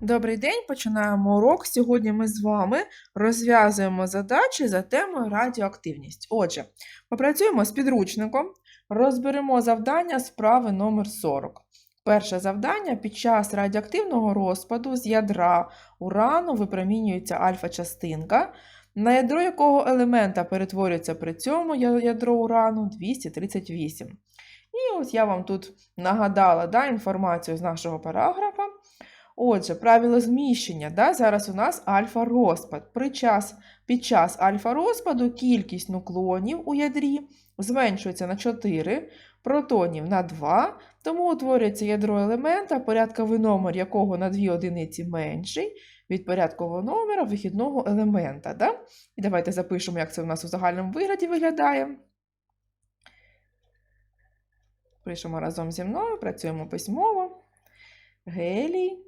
Добрий день, починаємо урок. Сьогодні ми з вами розв'язуємо задачі за темою радіоактивність. Отже, попрацюємо з підручником, розберемо завдання справи номер 40. Перше завдання під час радіоактивного розпаду з ядра урану випромінюється альфа-частинка, на ядро якого елемента перетворюється при цьому ядро урану 238. І ось я вам тут нагадала да, інформацію з нашого параграфа. Отже, правило зміщення. Да? Зараз у нас альфа-розпад. При час, під час альфа-розпаду кількість нуклонів у ядрі зменшується на 4, протонів на 2, тому утворюється ядро елемента, порядковий номер якого на 2 одиниці менший від порядкового номера вихідного елемента. Да? І давайте запишемо, як це у нас у загальному вигляді виглядає. Пишемо разом зі мною, працюємо письмово. Гелій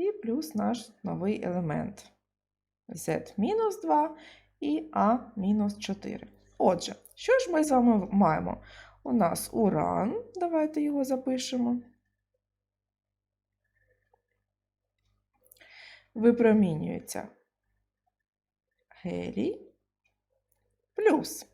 і плюс наш новий елемент Z-2 і А-4. Отже, що ж ми з вами маємо? У нас уран, давайте його запишемо. Випромінюється гелій плюс.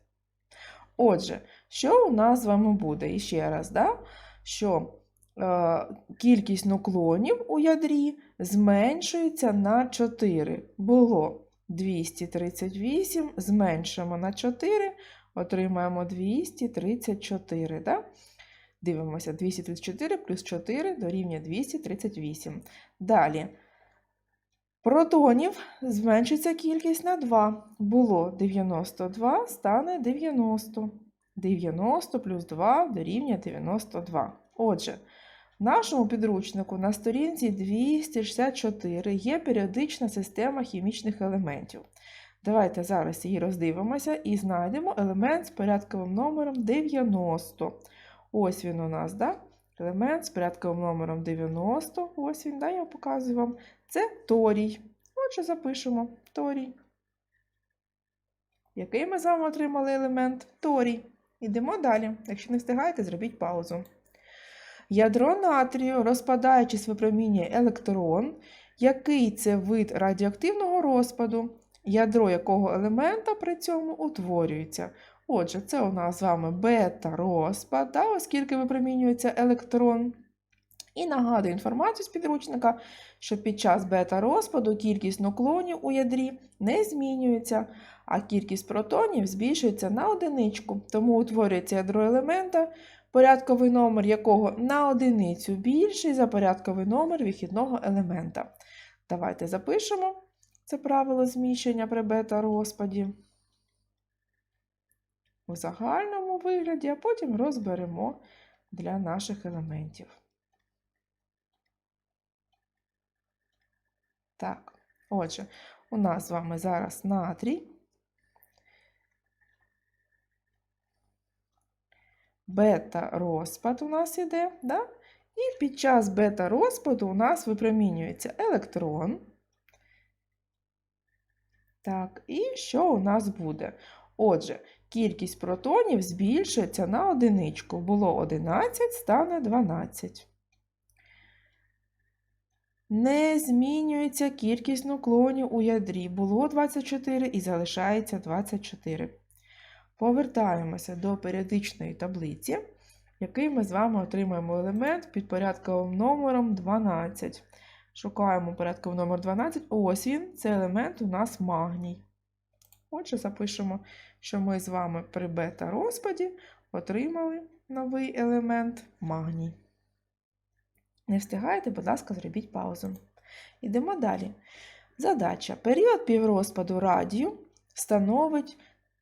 Отже, що у нас з вами буде? І ще раз, да? що е, кількість нуклонів у ядрі зменшується на 4. Було 238, зменшимо на 4, отримаємо 234. Да? Дивимося, 234 плюс 4 дорівнює 238. Далі. Протонів зменшиться кількість на 2. Було 92, стане 90. 90 плюс 2 дорівнює 92. Отже, в нашому підручнику на сторінці 264 є періодична система хімічних елементів. Давайте зараз її роздивимося і знайдемо елемент з порядковим номером 90. Ось він у нас, да? елемент з порядковим номером 90. Ось він, да, я показую вам. Це торій. Отже, запишемо торій. Який ми з вами отримали елемент? Торій. Йдемо далі. Якщо не встигаєте, зробіть паузу. Ядро натрію, розпадаючись, випромінює електрон. Який це вид радіоактивного розпаду, ядро якого елемента при цьому утворюється? Отже, це у нас з вами бета-розпад, да, оскільки випромінюється електрон. І нагадую інформацію з підручника, що під час бета-розпаду кількість нуклонів у ядрі не змінюється, а кількість протонів збільшується на одиничку, тому утворюється ядро елемента, порядковий номер якого на одиницю більший за порядковий номер вихідного елемента. Давайте запишемо це правило зміщення при бета-розпаді у загальному вигляді, а потім розберемо для наших елементів. Так, отже, у нас з вами зараз натрій. Бета-розпад у нас іде, да? і під час бета-розпаду у нас випромінюється електрон. Так, і що у нас буде? Отже, кількість протонів збільшується на одиничку. Було 11, стане 12. Не змінюється кількість нуклонів у ядрі. Було 24 і залишається 24. Повертаємося до періодичної таблиці, який ми з вами отримаємо елемент під порядковим номером 12. Шукаємо порядковий номер 12. Ось він, це елемент у нас магній. Отже, запишемо, що ми з вами при бета-розпаді отримали новий елемент магній. Не встигаєте, будь ласка, зробіть паузу. Йдемо далі. Задача. Період піврозпаду радію становить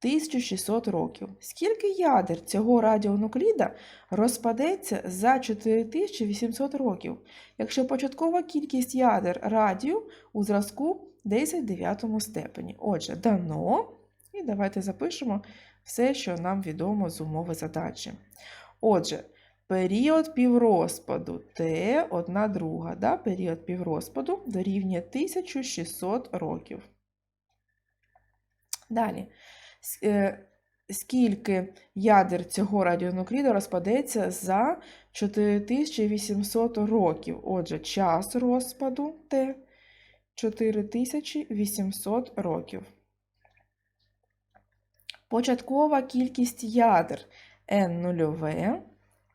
1600 років. Скільки ядер цього радіонукліда розпадеться за 4800 років, якщо початкова кількість ядер радію у зразку 10 в 9 степені? Отже, дано. І давайте запишемо все, що нам відомо з умови задачі. Отже, Період піврозпаду Т одна друга. Да? Період піврозпаду дорівнює 1600 років. Далі. Е, скільки ядер цього радіонукліду розпадеться за 4800 років. Отже, час розпаду Т 4800 років. Початкова кількість ядер n нульове,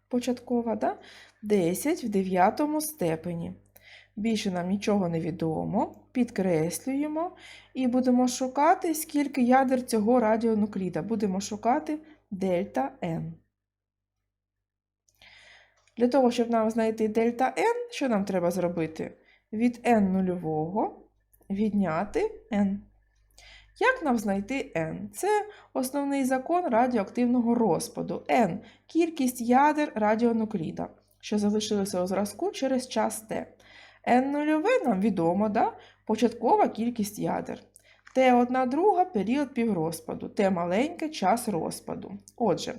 початкова, да? 10 в 9 степені. Більше нам нічого не відомо, підкреслюємо і будемо шукати, скільки ядер цього радіонукліда. Будемо шукати дельта N. Для того, щоб нам знайти дельта N, що нам треба зробити? Від N нульового відняти N. Як нам знайти N? Це основний закон радіоактивного розпаду. N кількість ядер радіонукліда, що залишилися у зразку через час Т. N0 нам відомо да? початкова кількість ядер. Т1 друга період піврозпаду, Т маленьке час розпаду. Отже,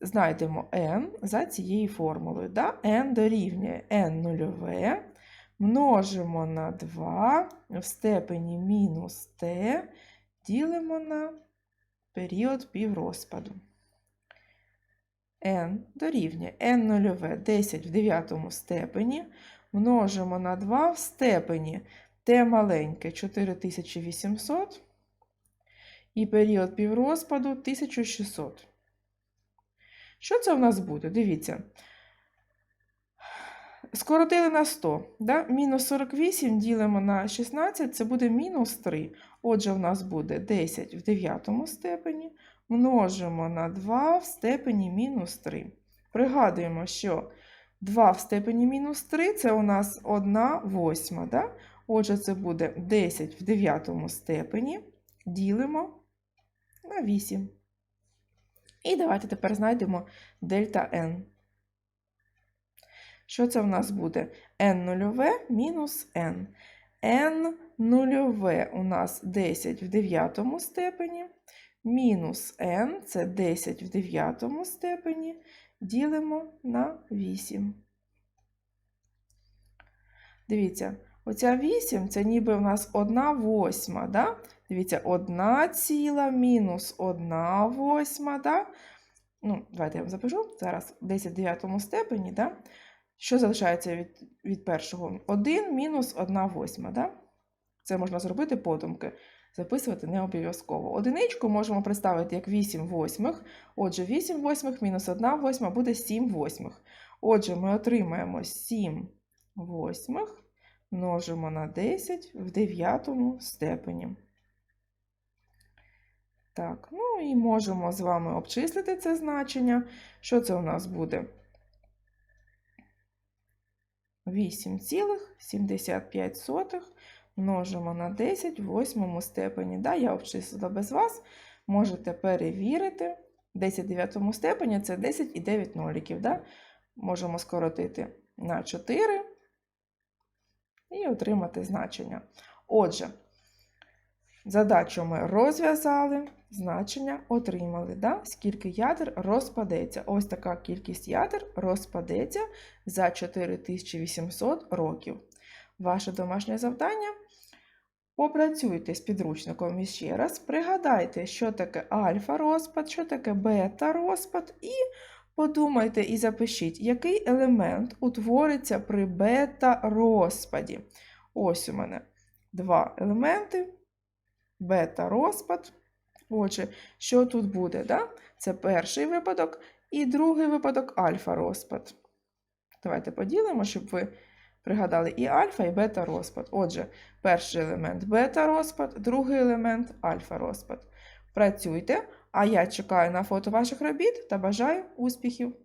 знайдемо n за цією формулою. Да? n дорівнює n0, множимо на 2 в степені мінус т, ділимо на період піврозпаду. n дорівнює n0 10 в 9 степені множимо на 2 в степені t маленьке 4800 і період піврозпаду 1600. Що це в нас буде? Дивіться. Скоротили на 100. Да? Мінус 48 ділимо на 16, це буде мінус 3. Отже, в нас буде 10 в 9 степені. Множимо на 2 в степені мінус 3. Пригадуємо, що 2 в степені мінус 3 це у нас 1 восьма. Да? Отже, це буде 10 в 9 степені. Ділимо на 8. І давайте тепер знайдемо дельта n. Що це в нас буде? n нульове мінус n. n нульове у нас 10 в 9 степені. Мінус n це 10 в 9 степені. Ділимо на 8. Дивіться, оця 8 це ніби у нас 1 восьма. Да? Дивіться, 1 ціла мінус 1 восьма. Да? Ну, Давайте я вам запишу. Зараз 10 в 9 степені. Да? Що залишається від від першого? 1 мінус 1 восьма. Да? Це можна зробити подумки. Записувати не обов'язково. Одиничку можемо представити як 8 восьмих. Отже, 8 восьмих мінус 1 восьма буде 7 восьмих. Отже, ми отримаємо 7 восьмих, множимо на 10 в 9 степені. Так, ну і можемо з вами обчислити це значення. Що це у нас буде? 8,75 множимо на 10 в восьмому степені. Да, я обчислила без вас. Можете перевірити. 10 в 9 степені це 10 і 9 ноліків. Да? Можемо скоротити на 4 і отримати значення. Отже, задачу ми розв'язали, значення отримали. Да? Скільки ядер розпадеться. Ось така кількість ядер розпадеться за 4800 років. Ваше домашнє завдання. Попрацюйте з підручником іще раз, пригадайте, що таке альфа-розпад, що таке бета-розпад, і подумайте і запишіть, який елемент утвориться при бета-розпаді. Ось у мене два елементи. Бета-розпад. Отже, що тут буде? Да? Це перший випадок і другий випадок альфа-розпад. Давайте поділимо, щоб ви пригадали і альфа, і бета-розпад. Отже, перший елемент бета-розпад, другий елемент альфа-розпад. Працюйте, а я чекаю на фото ваших робіт та бажаю успіхів!